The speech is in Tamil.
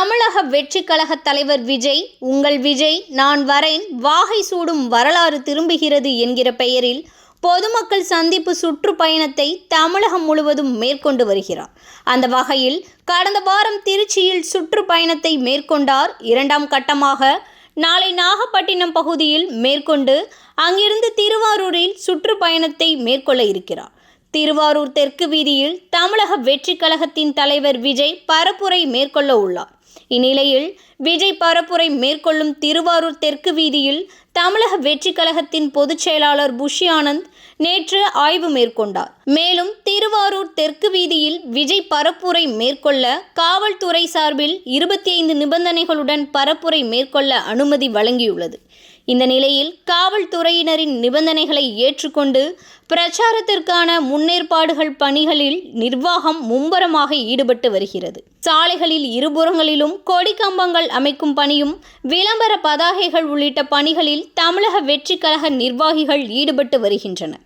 தமிழக வெற்றி கழக தலைவர் விஜய் உங்கள் விஜய் நான் வரேன் வாகை சூடும் வரலாறு திரும்புகிறது என்கிற பெயரில் பொதுமக்கள் சந்திப்பு சுற்றுப்பயணத்தை தமிழகம் முழுவதும் மேற்கொண்டு வருகிறார். அந்த வகையில் கடந்த வாரம் திருச்சியில் சுற்றுப்பயணத்தை மேற்கொண்டார். இரண்டாம் கட்டமாக நாளை நாகப்பட்டினம் பகுதியில் மேற்கொண்டு அங்கிருந்து திருவாரூரில் சுற்றுப்பயணத்தை மேற்கொள்ள இருக்கிறார். திருவாரூர் தெற்கு வீதியில் தமிழக வெற்றி கழகத்தின் தலைவர் விஜய் பரப்புரை மேற்கொள்ள உள்ளார். இந்நிலையில் விஜய் பரப்புரை மேற்கொள்ளும் திருவாரூர் தெற்கு வீதியில் தமிழக வெற்றி கழகத்தின் பொதுச் செயலாளர் புஷி ஆனந்த் நேற்று ஆய்வு மேற்கொண்டார். மேலும் திருவாரூர் தெற்கு வீதியில் விஜய் பரப்புரை மேற்கொள்ள காவல்துறை சார்பில் இருபத்தி ஐந்து நிபந்தனைகளுடன் பரப்புரை மேற்கொள்ள அனுமதி வழங்கியுள்ளது. இந்த நிலையில் காவல்துறையினரின் நிபந்தனைகளை ஏற்றுக்கொண்டு பிரச்சாரத்திற்கான முன்னேற்பாடுகள் பணிகளில் நிர்வாகம் மும்பரமாக ஈடுபட்டு வருகிறது. சாலைகளில் இருபுறங்களில் கொடி கம்பங்கள் அமைக்கும் பணியும் விளம்பர பதாகைகள் உள்ளிட்ட பணிகளில் தமிழக வெற்றிக்கழக கழக நிர்வாகிகள் ஈடுபட்டு வருகின்றனர்.